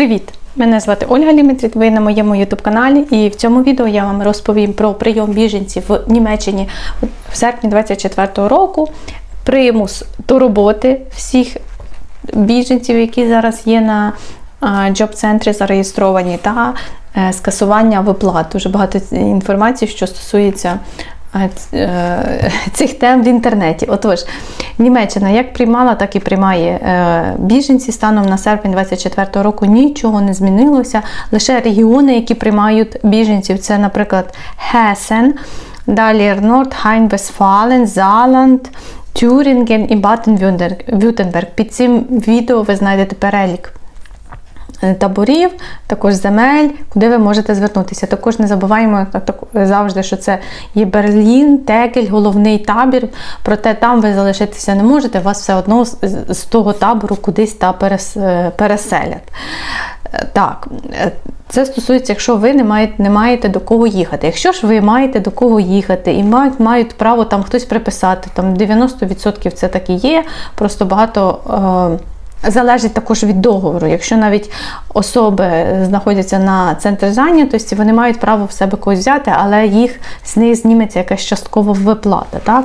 Привіт! Мене звати Ольга Лімітрід, ви на моєму YouTube каналі, і в цьому відео я вам розповім про прийом біженців в Німеччині в серпні 2024 року, примус до роботи всіх біженців, які зараз є на джоб-центрі зареєстровані, та е, скасування виплат. Дуже багато інформації, що стосується цих тем в інтернеті. Отож, Німеччина як приймала, так і приймає е, біженці станом на серпень 2024 року. Нічого не змінилося. Лише регіони, які приймають біженців, це, наприклад, Хесен, далі Нордхайн, Вестфален, Заланд. Тюрінген і Баден-Вюртемберг. Під цим відео ви знайдете перелік е, таборів, також земель, куди ви можете звернутися. Також не забуваємо завжди, що це є Берлін, Текель, головний табір. Проте там ви залишитися не можете, вас все одно з, того табору кудись та е, переселять. Е, Так, е, це стосується, якщо ви не маєте, не маєте до кого їхати. Якщо ж ви маєте до кого їхати і мають, мають право там хтось приписати, там 90% це так і є, просто багато. Е, Залежить також від договору. Якщо навіть особи знаходяться на центрі зайнятості, вони мають право в себе когось взяти, але їх з них зніметься якась часткова виплата. Так?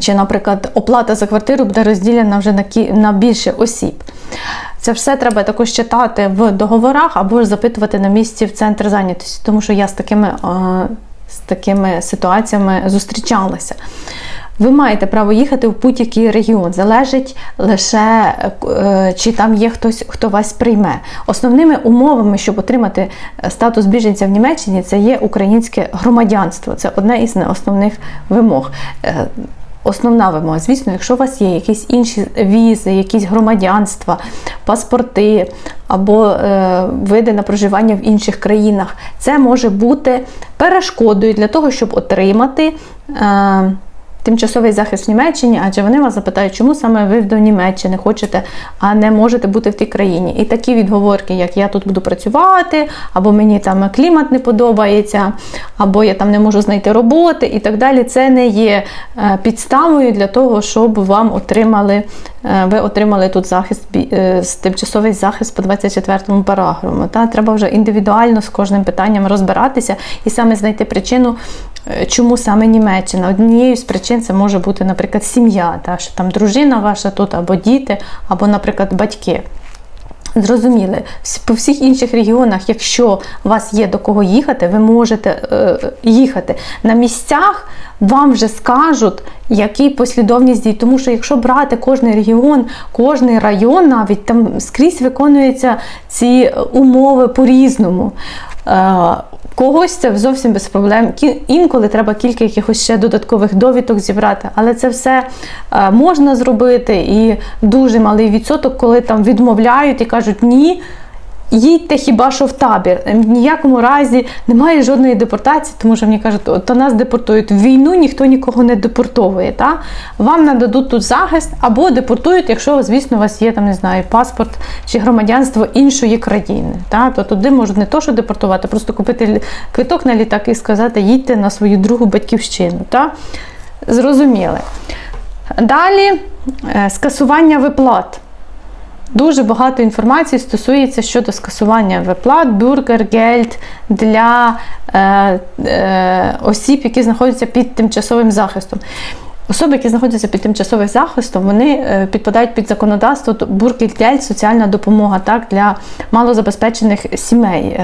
Чи, наприклад, оплата за квартиру буде розділена вже на, кі- на більше осіб. Це все треба також читати в договорах або ж запитувати на місці в центр зайнятості, тому що я з такими, з такими ситуаціями зустрічалася. Ви маєте право їхати в будь-який регіон. Залежить лише, е, чи там є хтось, хто вас прийме. Основними умовами, щоб отримати е, статус біженця в Німеччині, це є українське громадянство. Це одне із основних вимог. Е, Основна вимога, звісно, якщо у вас є якісь інші візи, якісь громадянства, паспорти або е, види на проживання в інших країнах, це може бути перешкодою для того, щоб отримати. Е, Тимчасовий захист в Німеччині, адже вони вас запитають, чому саме ви до Німеччини хочете, а не можете бути в тій країні. І такі відговорки, як я тут буду працювати, або мені там клімат не подобається, або я там не можу знайти роботи і так далі, це не є е, підставою для того, щоб вам отримали, е, ви отримали тут захист, е, тимчасовий захист по 24 параграфу. Та? Треба вже індивідуально з кожним питанням розбиратися і саме знайти причину, чому саме Німеччина. Однією з причин це може бути, наприклад, сім'я, та, що там дружина ваша тут, або діти, або, наприклад, батьки. Зрозуміли, по всіх інших регіонах, якщо у вас є до кого їхати, ви можете е, їхати. На місцях вам вже скажуть, які послідовність дій. Тому що якщо брати кожний регіон, кожний район, навіть там скрізь виконуються ці умови по-різному. Е, Когось це зовсім без проблем. Інколи треба кілька якихось ще додаткових довідок зібрати, але це все е, можна зробити і дуже малий відсоток, коли там відмовляють і кажуть ні. Їдьте хіба що в табір. В ніякому разі немає жодної депортації, тому що мені кажуть, «От, то нас депортують в війну, ніхто нікого не депортовує. Та? Вам нададуть тут захист або депортують, якщо, звісно, у вас є там, не знаю, паспорт чи громадянство іншої країни. Та? То туди можуть не то, що депортувати, просто купити квиток на літак і сказати, їдьте на свою другу батьківщину. Та? Зрозуміли. Далі е, скасування виплат. Дуже багато інформації стосується щодо скасування виплат, бюргергельд для е, е, осіб, які знаходяться під тимчасовим захистом. Особи, які знаходяться під тимчасовим захистом, вони е, підпадають під законодавство Бургельд, соціальна допомога так, для малозабезпечених сімей.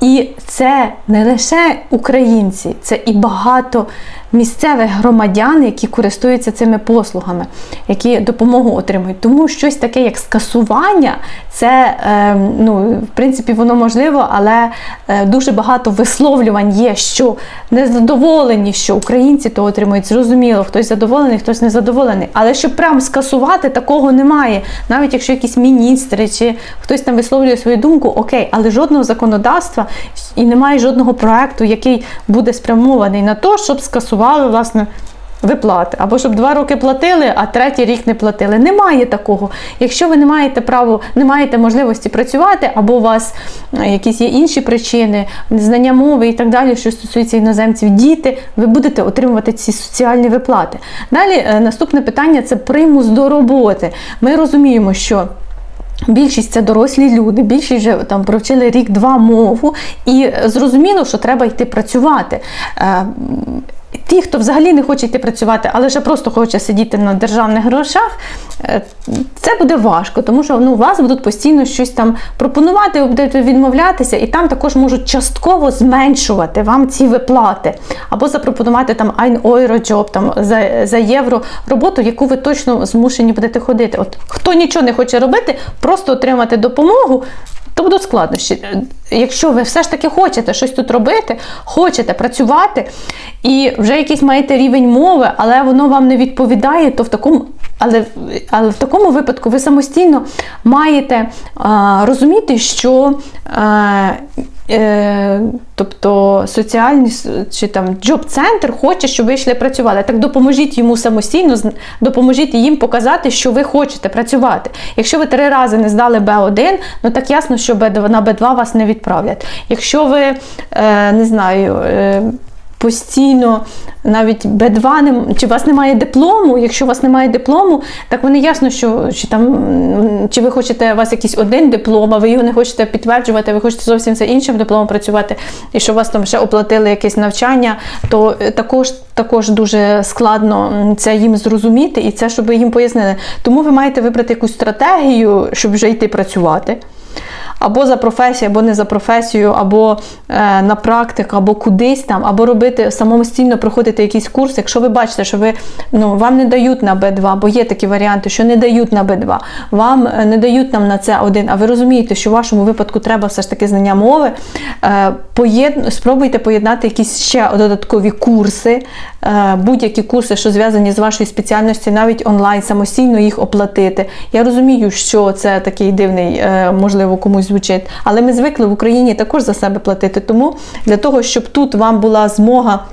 І це не лише українці, це і багато місцевих громадян, які користуються цими послугами, які допомогу отримують. Тому щось таке, як скасування, це е, ну, в принципі воно можливо, але е, дуже багато висловлювань є, що незадоволені, що українці то отримують. Зрозуміло, хтось задоволений, хтось незадоволений. Але щоб прям скасувати, такого немає. Навіть якщо якісь міністри чи хтось там висловлює свою думку, окей, але жодного законодавства і немає жодного проекту, який буде спрямований на те, щоб скасували власне. Виплати, або щоб два роки платили, а третій рік не платили. Немає такого. Якщо ви не маєте право, не маєте можливості працювати, або у вас е, якісь є інші причини, знання мови і так далі, що стосується іноземців, діти, ви будете отримувати ці соціальні виплати. Далі е, наступне питання це примус до роботи. Ми розуміємо, що Більшість це дорослі люди, більшість вже там провчили рік-два мову, і зрозуміло, що треба йти працювати. Ті, хто взагалі не хоче йти працювати, але ще просто хоче сидіти на державних грошах, е, це буде важко, тому що ну, вас будуть постійно щось там пропонувати, ви будете відмовлятися, і там також можуть частково зменшувати вам ці виплати. Або запропонувати там job, там за, за євро роботу, яку ви точно змушені будете ходити. От хто нічого не хоче робити, просто отримати допомогу. То будуть складнощі. Якщо ви все ж таки хочете щось тут робити, хочете працювати, і вже якийсь маєте рівень мови, але воно вам не відповідає, то в такому. Але, але в такому випадку ви самостійно маєте а, розуміти, що а, е, тобто соціальний чи там джоб-центр хоче, щоб ви йшли працювати. Так допоможіть йому самостійно, допоможіть їм показати, що ви хочете працювати. Якщо ви три рази не здали Б1, ну так ясно, що Б2, на Б2 вас не відправлять. Якщо ви е, не знаю. Постійно навіть Б2 не, чи у вас немає диплому. Якщо у вас немає диплому, так вони ясно, що чи там чи ви хочете у вас якийсь один диплом, а ви його не хочете підтверджувати, ви хочете зовсім за іншим дипломом працювати, і що у вас там ще оплатили якесь навчання, то також також дуже складно це їм зрозуміти і це, щоб їм пояснили. Тому ви маєте вибрати якусь стратегію, щоб вже йти працювати або за професією, або не за професією, або е, на практику, або кудись там, або робити самостійно проходити якийсь курс. Якщо ви бачите, що ви ну вам не дають на Б2, бо є такі варіанти, що не дають на Б2, вам е, не дають нам на це один. А ви розумієте, що в вашому випадку треба все ж таки знання мови. Е, поєд... Спробуйте поєднати якісь ще додаткові курси, е, будь-які курси, що зв'язані з вашою спеціальністю, навіть онлайн, самостійно їх оплатити. Я розумію, що це такий дивний, е, можливо, комусь звучить, але ми звикли в Україні також за себе платити. Тому для того, щоб тут вам була змога.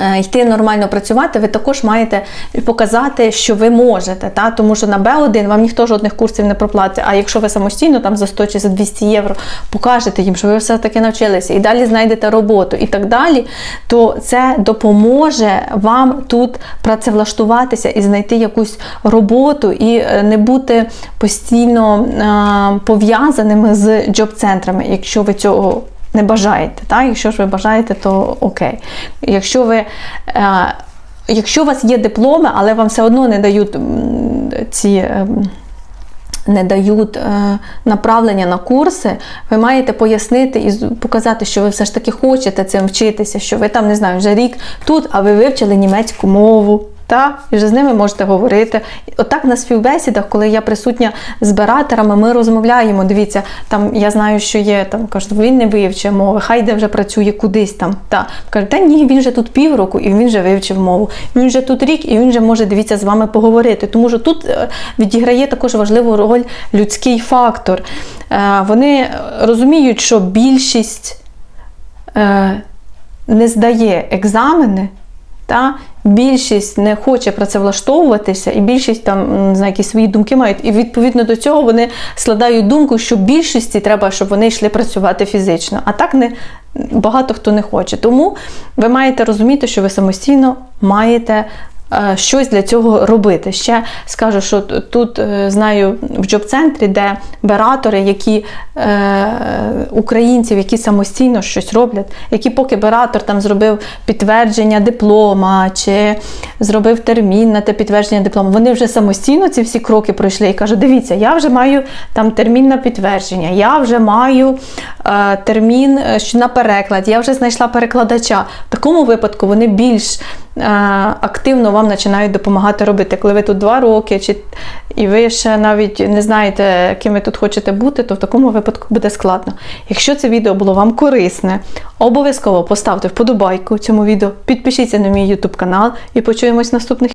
Е, Йти нормально працювати, ви також маєте показати, що ви можете. Та? Тому що на Б1 вам ніхто жодних курсів не проплатить. А якщо ви самостійно там за 100 чи за 200 євро покажете їм, що ви все-таки навчилися, і далі знайдете роботу і так далі, то це допоможе вам тут працевлаштуватися і знайти якусь роботу, і е, не бути постійно е, пов'язаними з джоб-центрами, якщо ви цього не бажаєте. Так? Якщо ж ви бажаєте, то окей. Якщо ви. Е, Якщо у вас є дипломи, але вам все одно не дають ці ем, не дають е, направлення на курси, ви маєте пояснити і показати, що ви все ж таки хочете цим вчитися, що ви там не знаю, вже рік тут, а ви вивчили німецьку мову. Та, і вже з ними можете говорити. Отак на співбесідах, коли я присутня з бараторами, ми розмовляємо. Дивіться, там я знаю, що є там кажуть, він не вивчив мови, хай де вже працює кудись там. Та кажуть, та ні, він вже тут півроку і він вже вивчив мову. Він вже тут рік і він вже може дивіться з вами поговорити. Тому що тут е, відіграє також важливу роль людський фактор. Е, Вони розуміють, що більшість е, не здає екзамени. Та більшість не хоче працевлаштовуватися, і більшість там не знаю, якісь свої думки мають. І відповідно до цього вони складають думку, що більшості треба, щоб вони йшли працювати фізично. А так не багато хто не хоче. Тому ви маєте розуміти, що ви самостійно маєте. Е, Щось для цього робити. Ще скажу, що тут е, знаю в джоб-центрі, де бератори, які е, українців, які самостійно щось роблять, які поки бератор там зробив підтвердження диплома чи зробив термін на те підтвердження диплому, вони вже самостійно ці всі кроки пройшли і кажуть: дивіться, я вже маю там термін на підтвердження, я вже маю термін на переклад, я вже знайшла перекладача. В такому випадку вони більш активно вам починають допомагати робити. Коли ви тут два роки, чи і ви ще навіть не знаєте, ким ви тут хочете бути, то в такому випадку буде складно. Якщо це відео було вам корисне, обов'язково поставте вподобайку цьому відео, підпишіться на мій YouTube канал і почуємось в наступних